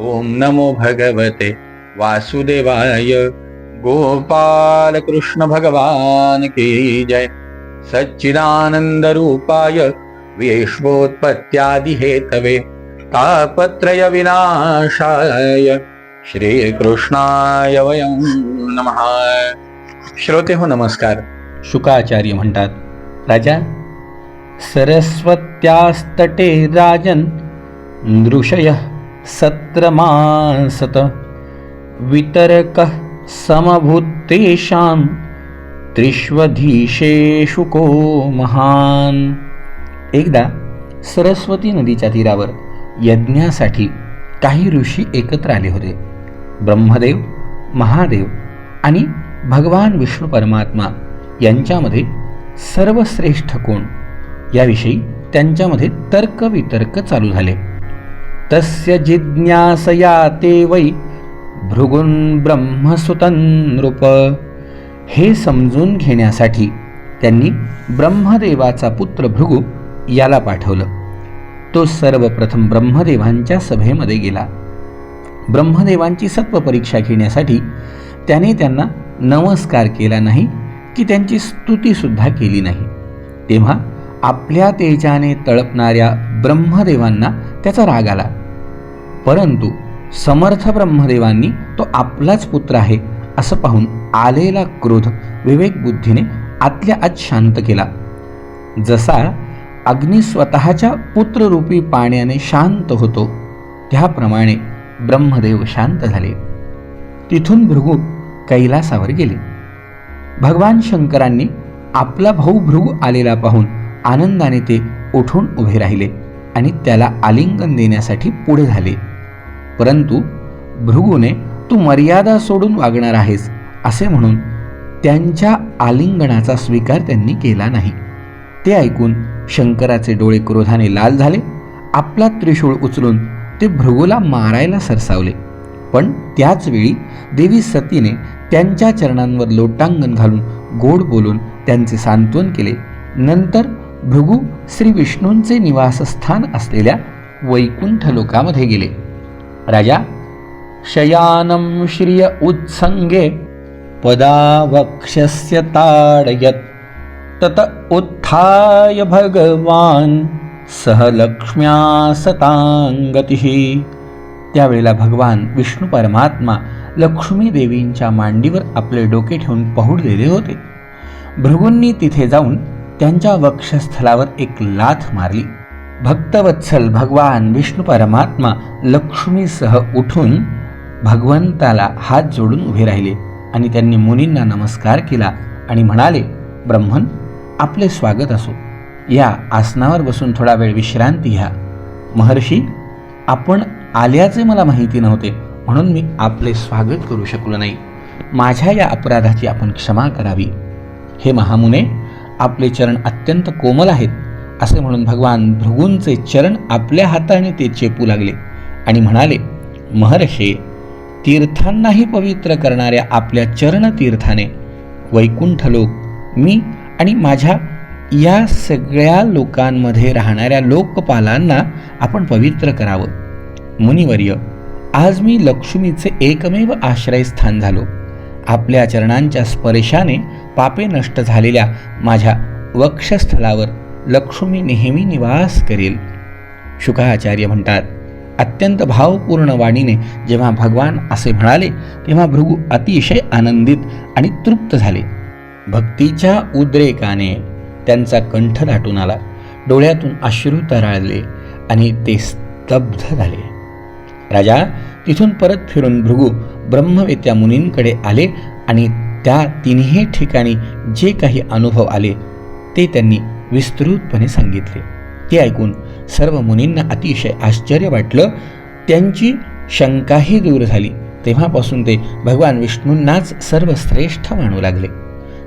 ओम नमो भगवते वासुदेवाय। गोपाल कृष्ण भगवान की जय। सच्चिदानंद रूपाय विश्वोत्पत्त्यादि हेतवे तापत्रय विनाशाय। श्रीकृष्णाय वयं नमः। श्रोते हो नमस्कार। शुकाचार्य म्हणतात राजा सरस्वत्यास्तटे राजन नृषय सत्रमासत वितरक समभूतेषां त्रिष्वधीशेषु को महान। एकदा सरस्वती नदीच्या तीरावर यज्ञासाठी काही ऋषी एकत्र आले होते. ब्रह्मदेव महादेव आणि भगवान विष्णू परमात्मा यांच्यामध्ये सर्वश्रेष्ठ कोण? याविषयी त्यांच्यामध्ये तर्कवितर्क चालू झाले. तस्य जिज्ञासया ते वै भृगुन ब्रह्मसुतन नृप. हे समजून घेण्यासाठी त्यांनी ब्रह्मदेवाचा पुत्र भृगु याला पाठवलं. तो सर्वप्रथम ब्रह्मदेवांच्या सभेमध्ये गेला. ब्रह्मदेवांची सत्व परीक्षा घेण्यासाठी त्याने त्यांना नमस्कार केला नाही की त्यांची स्तुतीसुद्धा केली नाही. तेव्हा आपल्या तेजाने तळपणाऱ्या ब्रह्मदेवांना त्याचा राग आला. परंतु समर्थ ब्रह्मदेवांनी तो आपलाच पुत्र आहे असं पाहून आलेला क्रोध विवेक बुद्धीने आतल्या आत शांत केला. जसा अग्नी स्वतःच्या पुत्ररूपी पाण्याने शांत होतो त्याप्रमाणे ब्रह्मदेव शांत झाले. तिथून भृगू कैलासावर गेले. भगवान शंकरांनी आपला भाऊ भृगू आलेला पाहून आनंदाने ते उठून उभे राहिले. आणि त्याला आलिंगन देण्यासाठी पुढे झाले. परंतु भृगूने तू मर्यादा सोडून वागणार आहेस असे म्हणून त्यांच्या आलिंगनाचा स्वीकार त्यांनी केला नाही. ते ऐकून शंकराचे डोळे क्रोधाने लाल झाले. आपला त्रिशूळ उचलून ते भृगूला मारायला सरसावले. पण त्याच वेळी देवी सतीने त्यांच्या चरणांवर लोटांगण घालून गोड बोलून त्यांचे सांत्वन केले. नंतर भृगू श्री विष्णूंचे निवासस्थान असलेल्या वैकुंठ लोकामध्ये गेले. राजा शयानं श्रिय उत्संगे पदावक्षस्य ताडयत तत उत्थाय भगवान सह लक्ष्म्या सतांगतिः त्यावेळेला भगवान विष्णू परमात्मा लक्ष्मी देवींच्या मांडीवर आपले डोके ठेवून पहुडलेले होते. भृगूंनी तिथे जाऊन त्यांच्या वक्षस्थलावर एक लाथ मारली. भक्तवत्सल भगवान विष्णू परमात्मा लक्ष्मीसह उठून भगवंताला हात जोडून उभे राहिले आणि त्यांनी मुनींना नमस्कार केला आणि म्हणाले ब्रह्मन आपले स्वागत असो. या आसनावर बसून थोडा वेळ विश्रांती घ्या. महर्षी आपण आल्याचे मला माहिती नव्हते म्हणून मी आपले स्वागत करू शकलो नाही. माझ्या या अपराधाची आपण क्षमा करावी. हे महामुने आपले चरण अत्यंत कोमल आहेत असे म्हणून भगवान भृगूंचे चरण आपल्या हाताने ते चेपू लागले आणि म्हणाले महर्षे तीर्थांनाही पवित्र करणाऱ्या आपल्या चरणतीर्थाने वैकुंठ लोक मी आणि माझ्या या सगळ्या लोकांमध्ये राहणाऱ्या लोकपालांना आपण पवित्र करावं. मुनिवर्य आज मी लक्ष्मीचे एकमेव आश्रयस्थान झालो. आपल्या चरणांच्या स्पर्शाने पापे नष्ट झालेल्या माझ्या वक्षस्थलावर लक्ष्मी नेहमी निवास करेल. शुकाचार्य म्हणतात अत्यंत भावपूर्ण वाणीने जेव्हा भगवान असे म्हणाले तेव्हा भृगू अतिशय आनंदित आणि तृप्त झाले. भक्तीच्या उद्रेकाने त्यांचा कंठ दाटून आला. डोळ्यातून अश्रू तराळले आणि ते स्तब्ध झाले. राजा तिथून परत फिरून भृगू ब्रह्मवेत्या मुनींकडे आले आणि त्या तिन्ही ठिकाणी जे काही अनुभव आले ते त्यांनी विस्तृतपणे सांगितले. ते ऐकून सर्व मुनींना अतिशय आश्चर्य वाटलं. त्यांची शंकाही दूर झाली. तेव्हापासून ते भगवान विष्णूंनाच सर्वश्रेष्ठ मानू लागले.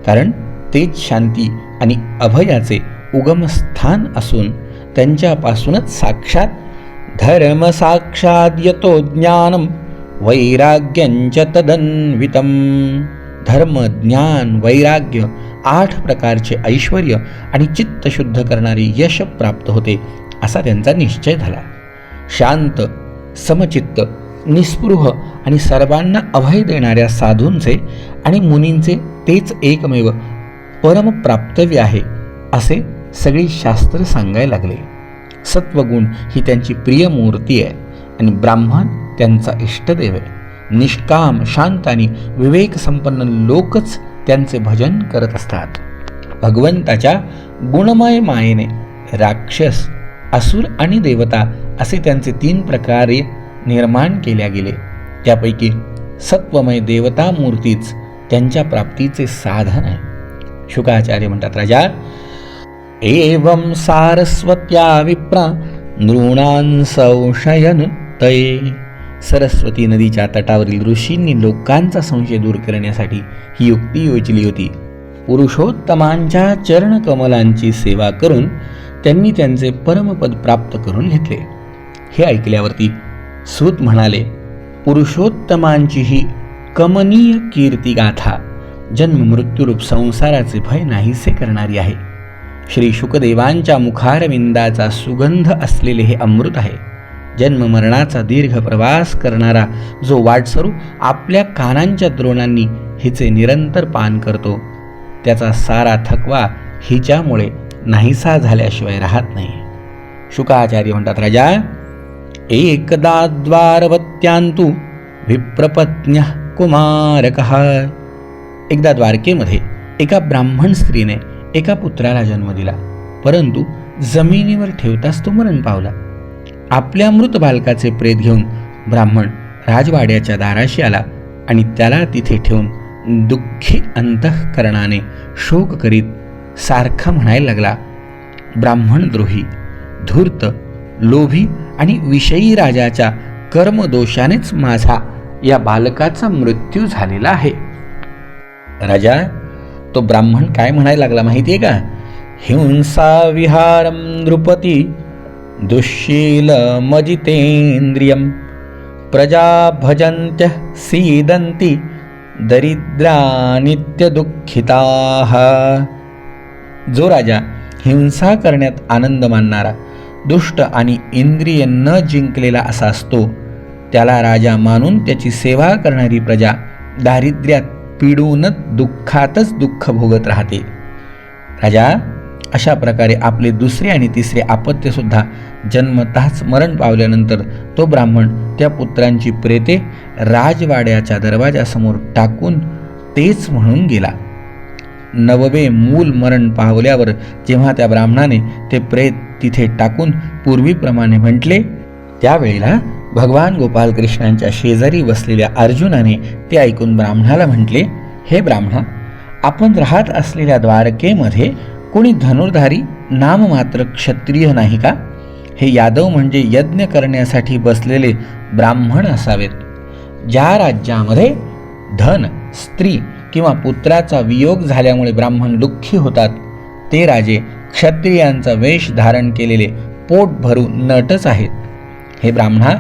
कारण तेच शांती आणि अभयाचे उगमस्थान असून त्यांच्यापासूनच साक्षात धर्म साक्षात यतो ज्ञानम वैराग्यंच तदन्वितम। धर्म ज्ञान वैराग्य आठ प्रकारचे ऐश्वर आणि चित्त शुद्ध करणारे यश प्राप्त होते असा त्यांचा निश्चय झाला. शांत समचित्त निस्पृह आणि सर्वांना अभय देणाऱ्या साधूंचे आणि मुनींचे तेच एकमेव परमप्राप्तव्य आहे असे सगळी शास्त्र सांगायला लागले. सत्वगुण ही त्यांची प्रिय मूर्ती आहे आणि ब्राह्मण त्यांचा इष्टदेव आहे निष्काम शांत आणि विवेक संपन्न लोकच त्यांचे भजन करत असतात. भगवंताच्या गुणमय मायेने राक्षस असुर आणि देवता असे त्यांचे तीन प्रकारे निर्माण केल्या गेले. त्यापैकी सत्वमय देवता मूर्तीच त्यांच्या प्राप्तीचे साधन आहे. शुकाचार्य म्हणतात राजा एवं सारस्वत्या विप्रा नृणां संशयन तये. सरस्वती नदीच्या तटावरील ऋषींनी लोकांचा संशय दूर करण्यासाठी ही युक्ती योजली होती. पुरुषोत्तमांच्या चरणकमलांची सेवा करून त्यांनी त्यांचे परमपद प्राप्त करून घेतले. हे ऐकल्यावरती सूत म्हणाले पुरुषोत्तमांची ही कमनीय कीर्तिगाथा जन्म मृत्यूरूप संसाराचे भय नाहीसे करणारी आहे. श्री शुकदेवांच्या मुखारविंदाचा सुगंध असलेले हे अमृत आहे. जन्म मरणाचा दीर्घ प्रवास करणारा जो वाटसरू आपल्या कानांच्या द्रोणांनी हिचे निरंतर पान करतो त्याचा सारा थकवा हिच्यामुळे नाहीसा झाल्याशिवाय राहत नाही. शुकाचार्य म्हणतात राजा एकदा द्वारवत्यांतू विप्रपत्न्य कुमारक. एकदा द्वारकेमध्ये एका ब्राह्मण स्त्रीने एका पुत्राला जन्म दिला परंतु जमिनीवर ठेवताच तो मरण पावला. आपल्या मृत बालकाचे प्रेत घेऊन ब्राह्मण राजवाड्याच्या दाराशी आला आणि त्याला तिथे ठेवून दुःखी अंतःकरणाने शोक करीत सारखा म्हणायला लागला ब्राह्मणद्रोही धूर्त लोभी आणि विषयी राजाच्या कर्मदोषानेच माझा या बालकाचा मृत्यू झालेला आहे. राजा तो ब्राह्मण काय म्हणायला लागला माहितीये का? हिंसा विहारम नृपती दुःशीलमजितेन्द्रियं प्रजा भजन्त्यः सीदन्ति दरिद्रा नित्यदुःखिताः। जो राजा हिंसा करण्यात आनंद मानणारा दुष्ट आणि इंद्रिय न जिंकलेला असा असतो त्याला राजा मानून त्याची सेवा करणारी प्रजा दारिद्र्यात पिडूनच दुःखातच दुःख भोगत राहते. राजा अशा प्रकारे आपले दुसरे आणि तिसरे आपत्यसुद्धा जन्मतःच मरण पावल्यानंतर तो ब्राह्मण त्या पुत्रांची प्रेते राजवाड्याच्या दरवाजासमोर टाकून तेच म्हणून गेला. नववे मूल मरण पावल्यावर जेव्हा त्या ब्राह्मणाने ते प्रेत तिथे टाकून पूर्वीप्रमाणे म्हटले त्यावेळेला भगवान गोपालकृष्णांच्या शेजारी बसलेल्या अर्जुनाने ते ऐकून ब्राह्मणाला म्हटले हे ब्राह्मणा आपण राहत असलेल्या द्वारकेमध्ये कोणी धनुर्धारी नाममात्र क्षत्रिय नाही का? हे यादव म्हणजे यज्ञ करण्यासाठी बसलेले ब्राह्मण असावेत. ज्या राज्यामध्ये धन स्त्री किंवा पुत्राचा वियोग झाल्यामुळे ब्राह्मण दुःखी होतात ते राजे क्षत्रियांचा वेश धारण केलेले पोट भरू नटच आहेत. हे ब्राह्मणा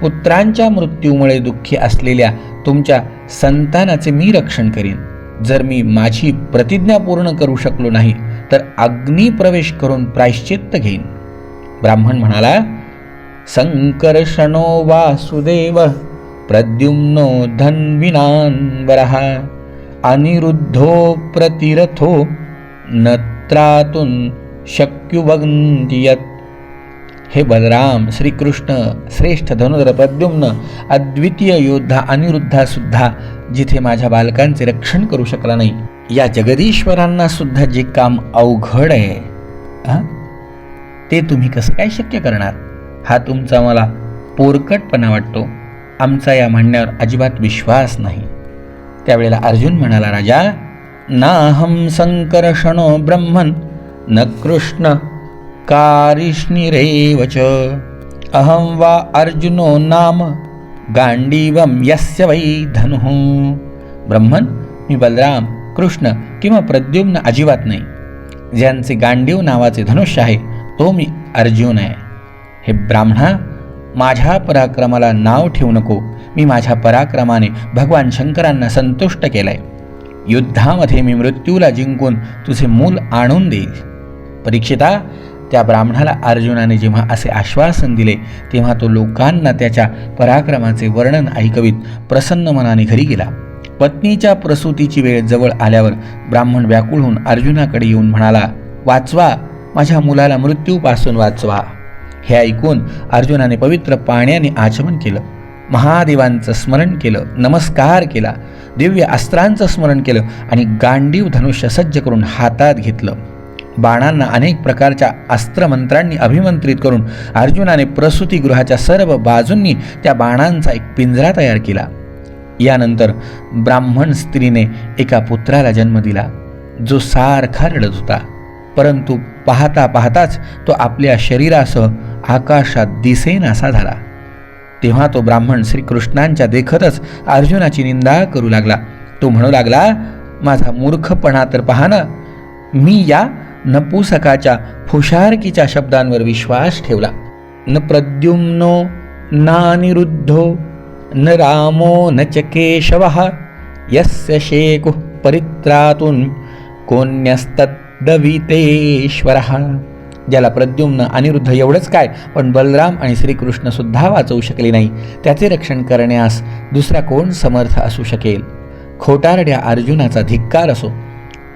पुत्रांच्या मृत्यूमुळे दुःखी असलेल्या तुमच्या संतानाचे मी रक्षण करीन. जर मी माझी प्रतिज्ञा पूर्ण करू शकलो नाही तर अग्नी प्रवेश करून प्रायश्चित्त घेईन. ब्राह्मण म्हणाला संकर्षणो वासुदेव प्रद्युम्नो धन्विनान्वरः अनिरुद्धो प्रतिरथो नत्रातून शक्युवग्न्ति यत् हे बलराम श्रीकृष्ण श्रेष्ठ धनुधर प्रद्युम्न अद्वितीय योद्धा अनिरुद्धा सुद्धा जिथे माझ्या बालकांचे रक्षण करू शकला नाही. या जगदीश्वरांना सुद्धा जे काम अवघड आहे ते तुम्ही कसं काय शक्य करणार? हा तुमचा मला पोरकटपणा वाटतो. आमचा या म्हणण्यावर अजिबात विश्वास नाही. त्यावेळेला अर्जुन म्हणाला राजा नाहम संकर्षणो ब्रह्मन न कृष्ण कारिष्णिरेव च अहं वा अर्जुनो नाम गांडीवम यस्य वै धनु। ब्रह्मन मी बलराम कृष्ण किंवा प्रद्युम्न अजिबात नाही ज्यांचे गांडीव नावाचे धनुष्य आहे तो मी अर्जुन आहे। हे ब्राह्मणा माझ्या पराक्रमाला नाव ठेवू नको मी माझ्या पराक्रमाने भगवान शंकरांना संतुष्ट केलंय। युद्धामध्ये मी मृत्यूला जिंकून तुझे मूल आणून देईल। परीक्षिता त्या ब्राह्मणाला अर्जुनाने जेव्हा असे आश्वासन दिले तेव्हा तो लोकांना त्याच्या पराक्रमाचे वर्णन ऐकवीत प्रसन्न मनाने घरी गेला. पत्नीच्या प्रसूतीची वेळ जवळ आल्यावर ब्राह्मण व्याकुळ होऊन अर्जुनाकडे येऊन म्हणाला वाचवा माझ्या मुलाला मृत्यूपासून वाचवा. हे ऐकून अर्जुनाने पवित्र पाण्याने आचमन केलं. महादेवांचं स्मरण केलं नमस्कार केला दिव्य अस्त्रांचं स्मरण केलं आणि गांडीव धनुष्य सज्ज करून हातात घेतलं. बाणांना अनेक प्रकारच्या अस्त्रमंत्रांनी अभिमंत्रित करून अर्जुनाने प्रसूतीगृहाच्या सर्व बाजूंनी त्या बाणांचा एक पिंजरा तयार केला. यानंतर ब्राह्मण स्त्रीने एका पुत्राला जन्म दिला जो सारखा रडत होता. परंतु पाहता पाहताच तो आपल्या शरीरासह आकाशात दिसेनासा झाला. तेव्हा तो ब्राह्मण श्रीकृष्णांच्या देखतच अर्जुनाची निंदा करू लागला. तो म्हणू लागला माझा मूर्खपणा तर पहा ना मी या नपुसकाच्या फुशारकीच्या शब्दांवर विश्वास ठेवला. न प्रद्युम्नो नानिरुद्धो न रामो न च केशव यस्य शेकु परित्रातून कोण्यस्तद्दवितेश्वर ज्याला प्रद्युम्न अनिरुद्ध एवढंच काय पण बलराम आणि श्रीकृष्ण सुद्धा वाचवू शकले नाही. त्याचे रक्षण करण्यास दुसरा कोण समर्थ असू शकेल? खोटारड्या अर्जुनाचा धिक्कार असो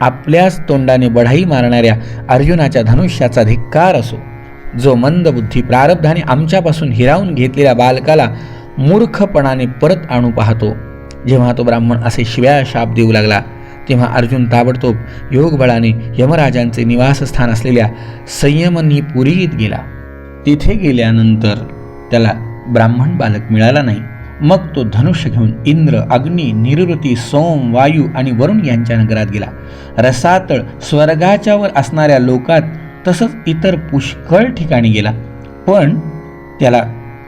आपल्याच तोंडाने बढाई मारणाऱ्या अर्जुनाच्या धनुष्याचा धिक्कार असो. जो मंदबुद्धी प्रारब्धाने आमच्यापासून हिरावून घेतलेल्या बालकाला मूर्खपणाने परत आणू पाहतो. जेव्हा तो ब्राह्मण असे शिव्या शाप देऊ लागला तेव्हा अर्जुन ताबडतोब योगबळाने यमराजांचे निवासस्थान असलेल्या संयमनीपुरीत गेला. तिथे गेल्यानंतर त्याला ब्राह्मण बालक मिळाला नाही. मग तो धनुष्य घेऊन इंद्र अग्नी निरुती सोम वायू आणि वरुण यांच्या नगरात गेला. रसातळ स्वर्गाच्यावर असणाऱ्या लोकात तसंच इतर पुष्कळ ठिकाणी गेला. पण त्याला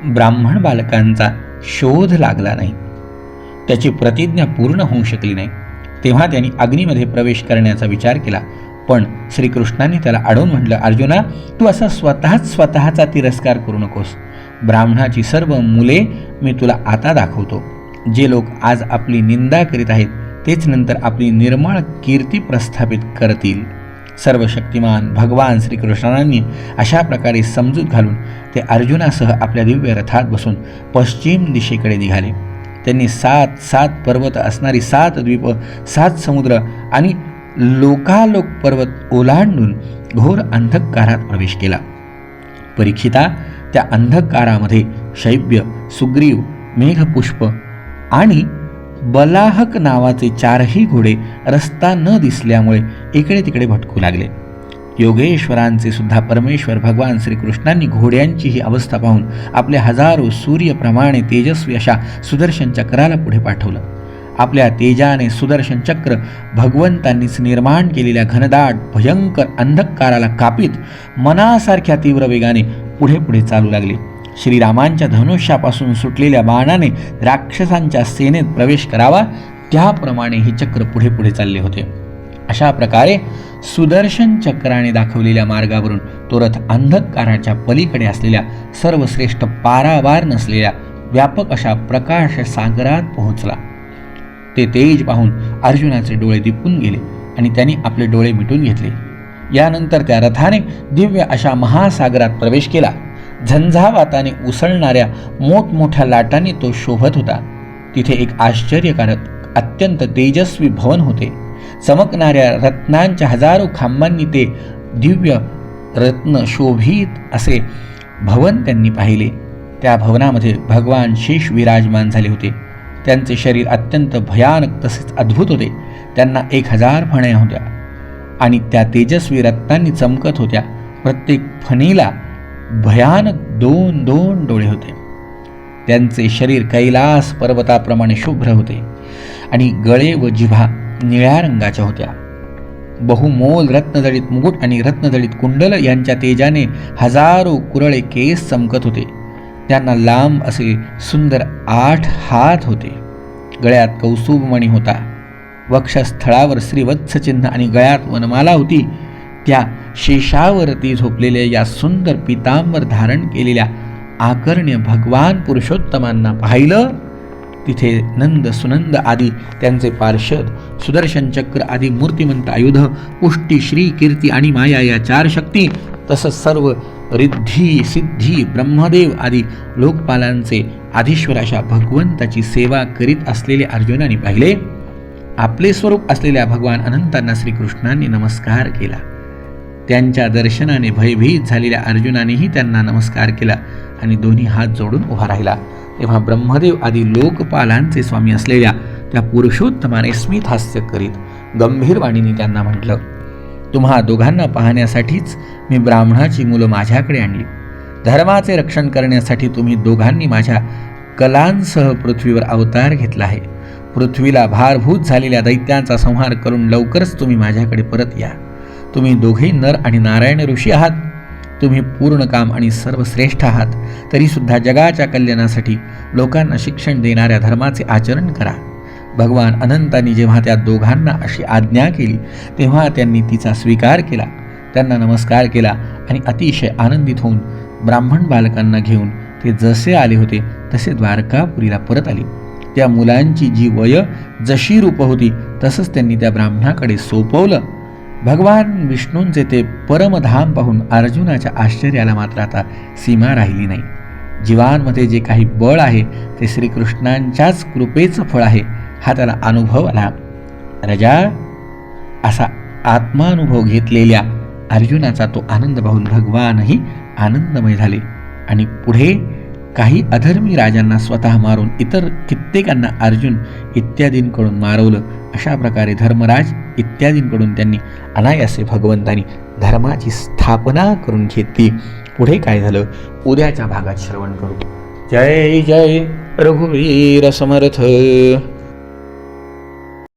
ब्राह्मण बालकांचा शोध लागला नाही. त्याची प्रतिज्ञा पूर्ण होऊ शकली नाही. तेव्हा त्यांनी अग्नीमध्ये प्रवेश करण्याचा विचार केला. पण श्रीकृष्णाने त्याला अडवून म्हटलं अर्जुना तू असा स्वतःच स्वतःचा तिरस्कार करू नकोस. ब्राह्मणाची सर्व मुले मी तुला आता दाखवतो. जे लोक आज आपली निंदा करीत आहेत तेच नंतर आपली निर्मळ कीर्ती प्रस्थापित करतील. सर्व शक्तिमान भगवान श्रीकृष्णांनी अशा प्रकारे समजूत घालून ते अर्जुनासह आपल्या दिव्य रथात बसून पश्चिम दिशेकडे निघाले. त्यांनी सात सात पर्वत असणारी सात द्वीप सात समुद्र आणि लोकालोक पर्वत ओलांडून घोर अंधकारात प्रवेश केला. परीक्षिता त्या अंधकारामध्ये शैब्य सुग्रीव मेघपुष्प आणि बलाहक नावाचे चारही घोडे रस्ता न दिसल्यामुळे इकडे तिकडे भटकू लागले. योगेश्वरांचे सुद्धा परमेश्वर भगवान श्रीकृष्णांनी घोड्यांची ही अवस्था पाहून आपल्या हजारो सूर्यप्रमाणे तेजस्वी अशा सुदर्शन चक्राला पुढे पाठवलं. आपल्या तेजाने सुदर्शन चक्र भगवंतांनीच निर्माण केलेल्या घनदाट भयंकर अंधकाराला कापीत मनासारख्या तीव्र वेगाने पुढे पुढे चालू लागले. श्रीरामांच्या धनुष्यापासून सुटलेल्या बाणाने राक्षसांच्या सेनेत प्रवेश करावा त्याप्रमाणे हे चक्र पुढे पुढे चालले होते. अशा प्रकारे सुदर्शन चक्राने दाखवलेल्या मार्गावरून तो रथ अंधकाराच्या पलीकडे असलेल्या सर्वश्रेष्ठ पारावार नसलेल्या व्यापक अशा प्रकाश सागरात पोहोचला. ते तेज पाहून अर्जुनाचे डोळे दिपून गेले आणि त्यांनी आपले डोळे मिटून घेतले. यानंतर त्या रथाने दिव्य अशा महासागरात प्रवेश केला. झंझावाताने उसळणाऱ्या मोठमोठ्या लाटांनी तो शोभत होता. तिथे एक आश्चर्यकारक अत्यंत तेजस्वी भवन होते. चमकणाऱ्या रत्नांच्या हजारो खांबांनी ते दिव्य रत्न शोभित असे भवन त्यांनी पाहिले. त्या भवनामध्ये भगवान शेष विराजमान झाले होते. त्यांचे शरीर अत्यंत भयानक तसेच अद्भुत होते. त्यांना एक हजार फण्या होत्या. आणि त्या तेजस्वी रत्नांनी चमकत होत्या. प्रत्येक फणीला भयानक दोन दोन डोळे होते. त्यांचे शरीर कैलास पर्वताप्रमाणे शुभ्र होते आणि गळे व जिभा निळ्या रंगाच्या होत्या. बहुमोल रत्नजडित मुकुट आणि रत्नजडित कुंडल यांच्या तेजाने हजारो कुरळे केस चमकत होते. त्यांना लांब असे सुंदर आठ हात होते. गळ्यात कौसुभमणी होता. वक्षस्थळावर श्रीवत्सचिन्ह आणि गळ्यात वनमाला होती. त्या शेषावरती झोपलेल्या या सुंदर पितांवर धारण केलेल्या आकर्ण्य भगवान पुरुषोत्तमांना पाहिलं तिथे नंद सुनंद आदी त्यांचे पार्षद सुदर्शन चक्र आदी मूर्तिमंत आयुध पुष्टी श्री कीर्ती आणि माया या चार शक्ती तसंच सर्व रिद्धी सिद्धी ब्रह्मदेव आदी लोकपालांचे आधीश्वर अशा भगवंताची सेवा करीत असलेले अर्जुनाने पाहिले. आपले स्वरूप असलेल्या भगवान अनंतांना श्रीकृष्णांनी नमस्कार केला. त्यांच्या दर्शनाने भयभीत झालेल्या अर्जुनानेही त्यांना नमस्कार केला आणि दोन्ही हात जोडून उभा राहिला. तेव्हा ब्रह्मदेव आदी लोकपालांचे स्वामी असलेल्या त्या पुरुषोत्तमाने स्मित हास्य करीत गंभीर वाणीने त्यांना म्हटलं तुम्हा दोघांना पाहण्यासाठीच मी ब्राह्मणाची मुलं माझ्याकडे आणली. धर्माचे रक्षण करण्यासाठी तुम्ही दोघांनी माझ्या कलांसह पृथ्वीवर अवतार घेतला आहे. पृथ्वीला भारभूत झालेल्या दैत्यांचा संहार करून लवकरच तुम्ही माझ्याकडे परत या. तुम्ही दोघेही नर आणि नारायण ऋषी आहात. तुम्ही पूर्ण काम आणि सर्वश्रेष्ठ आहात. तरीसुद्धा जगाच्या कल्याणासाठी लोकांना शिक्षण देणाऱ्या धर्माचे आचरण करा. भगवान अनंतांनी जेव्हा त्या दोघांना अशी आज्ञा केली तेव्हा त्यांनी तिचा स्वीकार केला. त्यांना नमस्कार केला आणि अतिशय आनंदित होऊन ब्राह्मण बालकांना घेऊन ते जसे आले होते तसे द्वारकापुरीला परत आले. त्या मुलांची जी वय जशी रूप होती तसंच त्यांनी त्या ब्राह्मणाकडे सोपवलं. भगवान विष्णूंचे ते परमधाम पाहून अर्जुनाच्या आश्चर्याला मात्र आता सीमा राहिली नाही. जीवांमध्ये जे काही बळ आहे ते श्रीकृष्णांच्याच कृपेचं फळ आहे हा त्याला अनुभव आला. रजा असा आत्मानुभव घेतलेल्या अर्जुनाचा तो आनंद पाहून भगवानही आनंदमय झाले आणि पुढे काही अधर्मी राजांना स्वतः मारून इतर कित्येकांना अर्जुन इत्यादींकडून मारवलं. अशा प्रकारे धर्मराज इत्यादींकडून त्यांनी अनायासे भगवंतानी धर्माची स्थापना करून घेतली. पुढे काय झालं? उद्याच्या भागात श्रवण करू. जय जय रघुवीर समर्थ.